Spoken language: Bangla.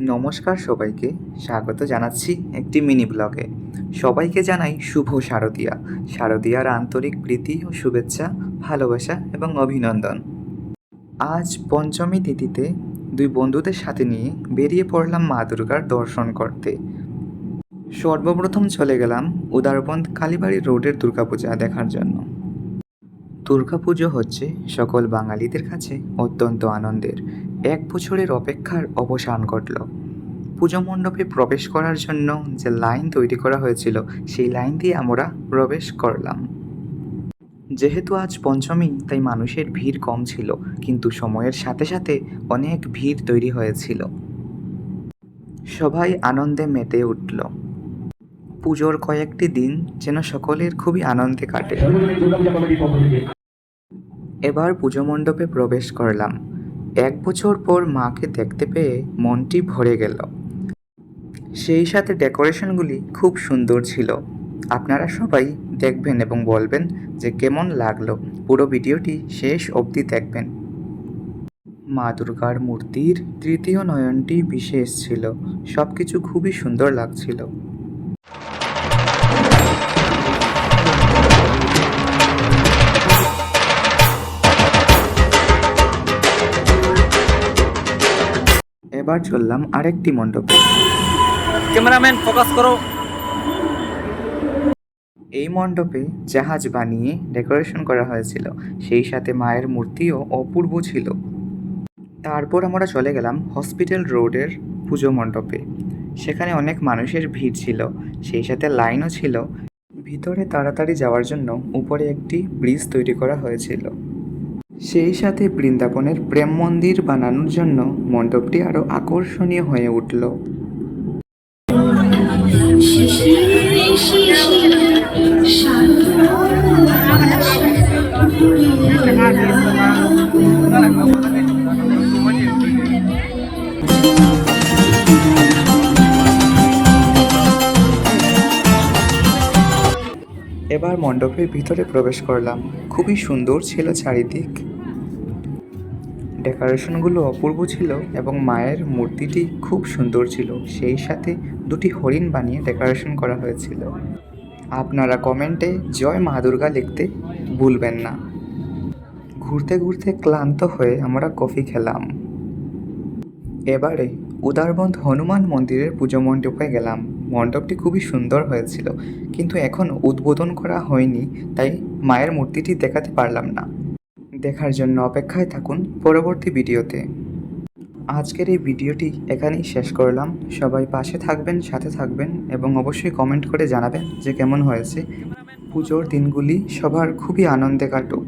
নমস্কার সবাইকে, স্বাগত জানাচ্ছি একটি মিনি ব্লগে। সবাইকে জানাই শুভ শারদিয়া। শারদিয়ার আন্তরিক প্রীতি ও শুভেচ্ছা, ভালোবাসা এবং অভিনন্দন। আজ পঞ্চমী তিথিতে দুই বন্ধুদের সাথে নিয়ে বেরিয়ে পড়লাম মা দুর্গার দর্শন করতে। সর্বপ্রথম চলে গেলাম উদারবন্দ কালীবাড়ি রোডের দুর্গাপূজা দেখার জন্য। দুর্গাপুজো হচ্ছে সকল বাঙালিদের কাছে অত্যন্ত আনন্দের। এক বছরের অপেক্ষার অবসান ঘটল। পুজো মণ্ডপে প্রবেশ করার জন্য যে লাইন তৈরি করা হয়েছিল, সেই লাইন দিয়ে আমরা প্রবেশ করলাম। যেহেতু আজ পঞ্চমী, তাই মানুষের ভিড় কম ছিল, কিন্তু সময়ের সাথে সাথে অনেক ভিড় তৈরি হয়েছিল। সবাই আনন্দে মেতে উঠল। পুজোর কয়েকটি দিন যেন সকলের খুবই আনন্দে কাটে। এবার পুজো মণ্ডপে প্রবেশ করলাম। এক বছর পর মাকে দেখতে পেয়ে মনটি ভরে গেল। সেই সাথে ডেকোরেশনগুলি খুব সুন্দর ছিল। আপনারা সবাই দেখবেন এবং বলবেন যে কেমন লাগল। পুরো ভিডিওটি শেষ অবধি দেখবেন। মা দুর্গার মূর্তির তৃতীয় নয়নটি বিশেষ ছিল। সব কিছু খুবই সুন্দর লাগছিল। এবার চললাম আরেকটি মণ্ডপে। ক্যামেরাম্যান ফোকাস করো। এই মণ্ডপে জাহাজ বানিয়ে ডেকোরেশন করা হয়েছিল। সেই সাথে মায়ের মূর্তিও অপূর্ব ছিল। তারপর আমরা চলে গেলাম হসপিটাল রোডের পুজো মণ্ডপে। সেখানে অনেক মানুষের ভিড় ছিল সেই সাথে লাইনও ছিল। ভিতরে তাড়াতাড়ি যাওয়ার জন্য উপরে একটি ব্রিজ তৈরি করা হয়েছিল। সেই সাথে বৃন্দাবনের প্রেম মন্দির বানানোর জন্য মণ্ডপটি আরও আকর্ষণীয় হয়ে উঠল। এবার মণ্ডপের ভিতরে প্রবেশ করলাম। খুবই সুন্দর ছিল চারিদিক। ডেকোরেশনগুলো অপূর্ব ছিল এবং মায়ের মূর্তিটি খুব সুন্দর ছিল। সেই সাথে দুটি হরিণ বানিয়ে ডেকোরেশন করা হয়েছিল। আপনারা কমেন্টে জয় মা দুর্গা লিখতে ভুলবেন না। ঘুরতে ঘুরতে ক্লান্ত হয়ে আমরা কফি খেলাম। এবারে উদারবন্ধ হনুমান মন্দিরের পুজো মণ্ডপে গেলাম। মণ্ডপটি খুবই সুন্দর হয়েছিল, কিন্তু এখন উদ্বোধন করা হয়নি, তাই মায়ের মূর্তিটি দেখাতে পারলাম না। দেখার জন্য অপেক্ষায় থাকুন পরবর্তী ভিডিওতে। আজকের এই ভিডিওটি এখানেই শেষ করলাম। সবাই পাশে থাকবেন, সাথে থাকবেন এবং অবশ্যই কমেন্ট করে জানাবেন যে কেমন হয়েছে। পুজোর দিনগুলি সবার খুবই আনন্দে কাটুক।